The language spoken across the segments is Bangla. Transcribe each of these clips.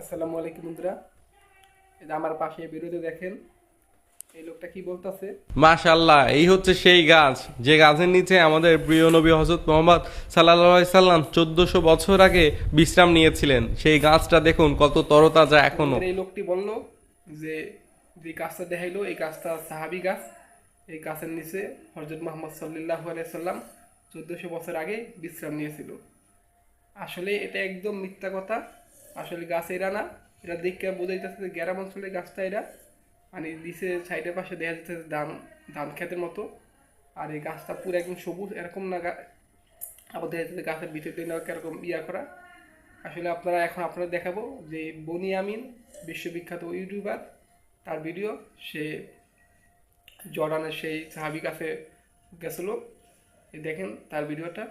আসসালামু আলাইকুম বন্ধুরা। এই যে আমার পাশে বিরোধী দেখেন এই লোকটা কি বলতেছে? মাশাল্লাহ এই হচ্ছে সেই গাছ। যে গাছের নিচে আমাদের প্রিয় নবী হজরত মোহাম্মদ সাল্লাহ সাল্লাম চোদ্দশো বছর আগে বিশ্রাম নিয়েছিলেন। সেই গাছটা দেখুন কত তরতাজা এখনও। এই লোকটি বলল যে যে গাছটা দেখাইলো এই গাছটা সাহাবি গাছ। এই গাছের নিচে হজরত মোহাম্মদ সাল্লাহ সাল্লাম চোদ্দশো বছর আগে বিশ্রাম নিয়েছিল। আসলে এটা একদম মিথ্যা কথা। আসলে গাছ এরা না। এটা দেখে বোঝা যাচ্ছে যে গ্রাম অঞ্চলের গাছটা এরা। মানে নিচে সাইডের পাশে দেখা যাচ্ছে ধান ধান ক্ষেতের মতো। আর এই গাছটা পুরো একদম সবুজ, এরকম না আবার দেখা যাচ্ছে গাছের ভিতরে দিয়ে কীরকম ইয়া করা। আসলে আপনারা এখন আপনারা দেখাবো যে বনি আমিন, বিশ্ববিখ্যাত ইউটিউবার, তার ভিডিও, সে জর্ডানের সেই সাহাবি কাছে গেছিল। দেখেন তার ভিডিওটা।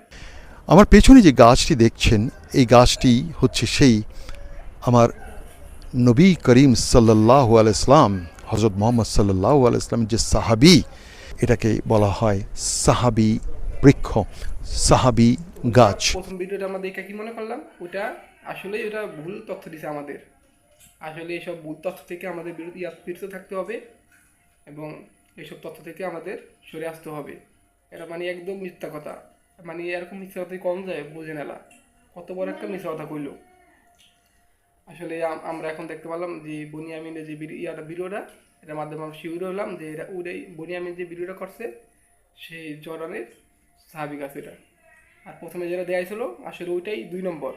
আমার পেছনে যে গাছটি দেখছেন, এই গাছটি হচ্ছে সেই আমার নবী করিম সাল্লাহ আলাইসলাম হজরত মোহাম্মদ সাল্লাহ আলাইসলাম যে সাহাবি, এটাকে বলা হয় সাহাবি বৃক্ষ, সাহাবি গাছ। প্রথম ভিডিওটা আমরা দেখে কি মনে করলাম? ওটা আসলে ওটা ভুল তথ্য দিছে আমাদের। আসলে এসব ভুল তথ্য থেকে আমাদের বিরতি থাকতে হবে এবং এইসব তথ্য থেকে আমাদের সরে আসতে হবে। এটা মানে একদম মিথ্যা কথা। মানে এরকম মিথ্যা কথা কম যায়, বুঝে নেলা। কত বড় একটা মিথ্যা কথা কইলো। আসলে আমরা এখন দেখতে পেলাম যে বনিয়ামিনের যে ইয়াটা ভিডিওটা, এটার মাধ্যমে আমরা শিউর হলাম যে এটা ওটাই বনিয়ামিন যে ভিডিওটা করছে, সেই জর্ডানের সাহাবি গাছ এটা। আর প্রথমে যেটা দেওয়া ছিল আসলে ওইটাই দুই নম্বর।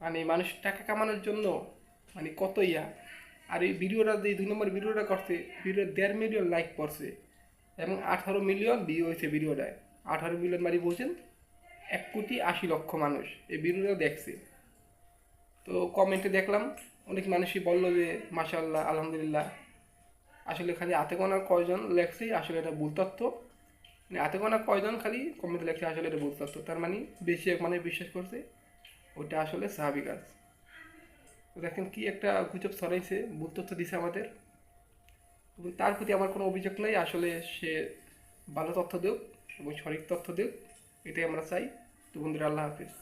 মানে মানুষ টাকা কামানোর জন্য মানে কত ইয়া। আর এই ভিডিওটা যে দুই নম্বর ভিডিওটা করছে ভিডিও দেড় মিলিয়ন লাইক পড়ছে, এবং আঠারো মিলিয়ন ভিউ হয়েছে ভিডিওটায়। আঠারো মিলিয়ন মানে বলছেন এক কোটি আশি লক্ষ মানুষ এই ভিডিওটা দেখছে। তো কমেন্টে দেখলাম, অনেক মানুষই বলল যে মাশাল্লাহ আলহামদুলিল্লাহ। আসলে খালি হাতে গোনা কয়জন লেখছে, আসলে এটা ভুল তথ্য। মানে হাতে গোনা কয়জন খালি কমেন্টে লেখছে, আসলে এটা ভুল তথ্য। তার মানে বেশি এক মানে বিশ্বাস করছে, ওটা আসলে স্বাভাবিক কাজ। দেখেন কি একটা গুজব ছড়াইছে, ভুল তথ্য দিছে আমাদের। তার প্রতি আমার কোনো অভিযোগ নেই, আসলে সে ভালো তথ্য দেব এবং সঠিক তথ্য দেব এটাই আমরা চাই। তো বন্ধুরা, আল্লাহ হাফিজ।